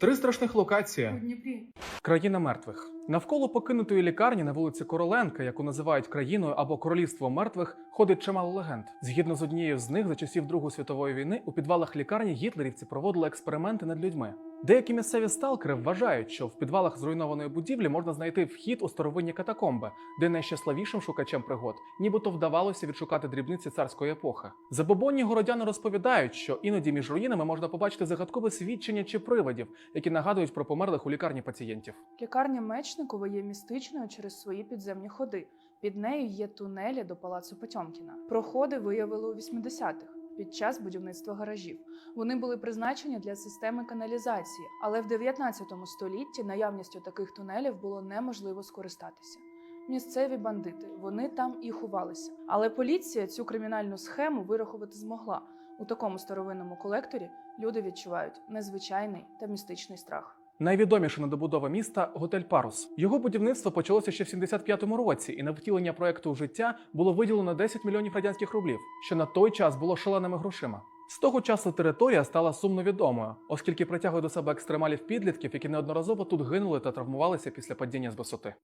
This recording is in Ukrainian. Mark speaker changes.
Speaker 1: Три страшних локації.
Speaker 2: у Дніпрі.
Speaker 1: Країна мертвих. Навколо покинутої лікарні на вулиці Короленка, яку називають країною або королівством мертвих, ходить чимало легенд. Згідно з однією з них, за часів Другої світової війни у підвалах лікарні гітлерівці проводили експерименти над людьми. Деякі місцеві сталкери вважають, що в підвалах зруйнованої будівлі можна знайти вхід у старовинні катакомби, де найщасливішим шукачем пригод, нібито вдавалося відшукати дрібниці царської епохи. Забобонні городяни розповідають, що іноді між руїнами можна побачити загадкове свідчення чи привидів, які нагадують про померлих у лікарні пацієнтів.
Speaker 2: Лікарня Мечникова є містичною через свої підземні ходи. Під нею є тунелі до палацу Потьомкіна. Проходи виявили у 80-х під час будівництва гаражів. Вони були призначені для системи каналізації, але в 19 столітті наявністю таких тунелів було неможливо скористатися. Місцеві бандити вони там і ховалися. Але поліція цю кримінальну схему вирахувати змогла. У такому старовинному колекторі люди відчувають незвичайний та містичний страх.
Speaker 1: Найвідоміша недобудова міста готель Парус. Його будівництво почалося ще в 75-му році, і на втілення проекту у життя було виділено 10 мільйонів радянських рублів, що на той час було шаленими грошима. З того часу територія стала сумно відомою, оскільки притягує до себе екстремалів підлітків, які неодноразово тут гинули та травмувалися після падіння з висоти.